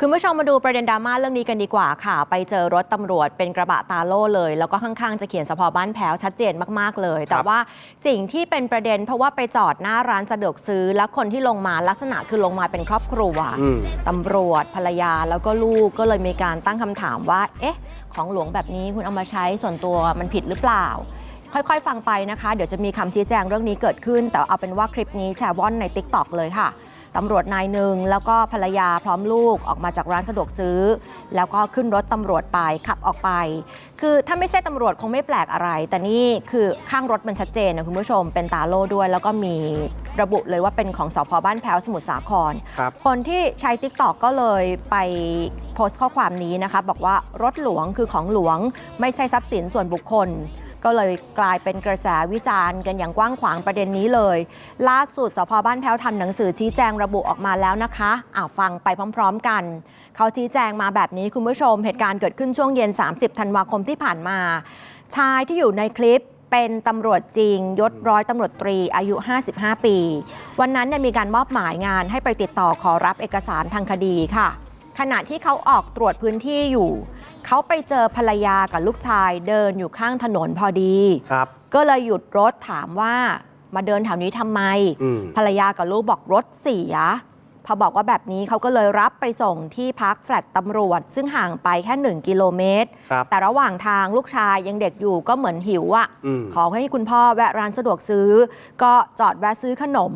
คุณผู้ชมมาดูประเด็นดราม่าเรื่องนี้กันดีกว่าค่ะ ไปเจอรถตำรวจเป็นกระบะตาโล่เลย แล้วก็ข้างๆจะเขียนสพบ้านแพ้วชัดเจนมากๆเลย แต่ว่าสิ่งที่เป็นประเด็น เพราะว่าไปจอดหน้าร้านสะดวกซื้อ แล้วคนที่ลงมาลักษณะคือลงมาเป็นครอบครัวอืมตำรวจภรรยาแล้วก็ลูกก็เลยมีการตั้งคำถามว่า เอ๊ะ ของหลวงแบบนี้คุณเอามาใช้ส่วนตัวมันผิดหรือเปล่าค่อยๆ ฟังไปนะคะ เดี๋ยวจะมีคำชี้แจงเรื่องนี้เกิดขึ้น แต่เอาเป็นว่าคลิปนี้แชร์ว่อนใน t ิ k t o k เลยค่ะ ตำรวจนายหนึ่งแล้วก็ภรรยาพร้อมลูกออกมาจากร้านสะดวกซื้อ แล้วก็ขึ้นรถตำรวจไปขับออกไป คือถ้าไม่ใช่ตำรวจคงไม่แปลกอะไร แต่นี่คือข้างรถมันชัดเจนนะคุณผู้ชม เป็นตาโล่ด้วย แล้วก็มีระบุเลยว่าเป็นของสพบ้านแพ้วสมุทรสาครครับคนที่ใช้ t ิ k t o k ก็เลยไปโพสต์ข้อความนี้นะคะบอกว่ารถหลวงคือของหลวงไม่ใช่ทรัพย์สินส่วนบุคคล ก็เลยกลายเป็นกระแสวิจารณ์กันอย่างกว้างขวางประเด็นนี้เลย ล่าสุดสพบ้านแพ้วทำหนังสือชี้แจงระบุออกมาแล้วนะคะอ่าฟังไปพร้อม ๆ กัน เขาชี้แจงมาแบบนี้คุณผู้ชม เหตุการณ์เกิดขึ้นช่วงเย็น 30 ธันวาคมที่ผ่านมา ชายที่อยู่ในคลิปเป็นตำรวจจริงยศร้อยตำรวจตรีอายุ 55 ปี วันนั้นเนี่ยมีการมอบหมายงานให้ไปติดต่อขอรับเอกสารทางคดีค่ะ ขณะที่เขาออกตรวจพื้นที่อยู่ เขาไปเจอภรรยากับลูกชายเดินอยู่ข้างถนนพอดี ครับ ก็เลยหยุดรถถามว่ามาเดินแถวนี้ทำไม อืม ภรรยากับลูกบอกรถเสีย พอบอกว่าแบบนี้เขาก็เลยรับไปส่งที่พักแฟลตตำรวจ ซึ่งห่างไปแค่ 1 กิโลเมตร ครับแต่ระหว่างทางลูกชายยังเด็กอยู่ก็เหมือนหิวอะ่ะอืม ขอให้คุณพ่อแวะร้านสะดวกซื้อ ก็จอดแวะซื้อขนม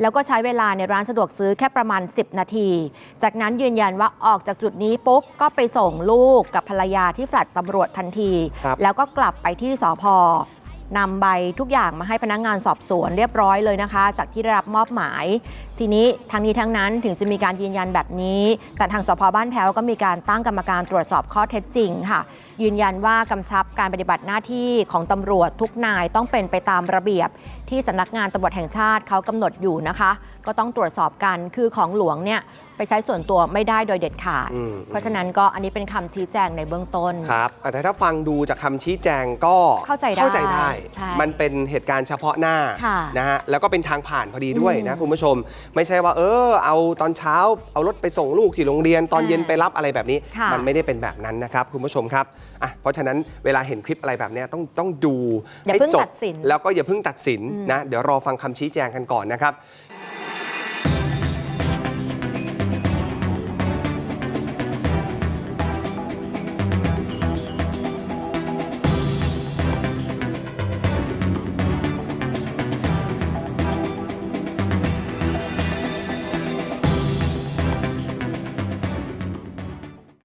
แล้วก็ใช้เวลาในร้านสะดวกซื้อแค่ประมาณ 10 นาที จากนั้นยืนยันว่าออกจากจุดนี้ปุ๊บก็ไปส่งลูกกับภรรยาที่แฟลตตำรวจทันที ครับ แล้วก็กลับไปที่สพ นำใบทุกอย่างมาให้พนักงานสอบสวนเรียบร้อยเลยนะคะ จากที่ได้รับมอบหมาย ทีนี้ทั้งนี้ทั้งนั้นถึงจะมีการยืนยันแบบนี้ แต่ทางสพบ้านแพ้วก็มีการตั้งกรรมการตรวจสอบข้อเท็จจริงค่ะ ยืนยันว่ากำชับการปฏิบัติหน้าที่ของตำรวจทุกนายต้องเป็นไปตามระเบียบที่สำนักงานตำรวจแห่งชาติเขากำหนดอยู่นะคะ ก็ต้องตรวจสอบกันคือของหลวงเนี่ยไปใช้ส่วนตัวไม่ได้โดยเด็ดขาดอืมเพราะฉะนั้นก็อันนี้เป็นคำชี้แจงในเบื้องต้นครับอะแต่ถ้าฟังดูจากคำชี้แจงก็เข้าใจได้เข้าใจได้ใช่มันเป็นเหตุการณ์เฉพาะหน้าค่ะนะฮะแล้วก็เป็นทางผ่านพอดีด้วยอืมนะคุณผู้ชม ไม่ใช่ว่า เออ เอาตอนเช้าเอารถไปส่งลูกที่โรงเรียนตอนเย็นอ่าไปรับอะไรแบบนี้ค่ะมันไม่ได้เป็นแบบนั้นนะครับคุณผู้ชมครับอะเพราะฉะนั้นเวลาเห็นคลิปอะไรแบบเนี้ยต้องต้องดูอย่าให้เพิ่งจบตัดสินแล้วก็อย่าเพิ่งตัดสินอืมนะเดี๋ยวรอฟังคำชี้แจงกันก่อนนะครับ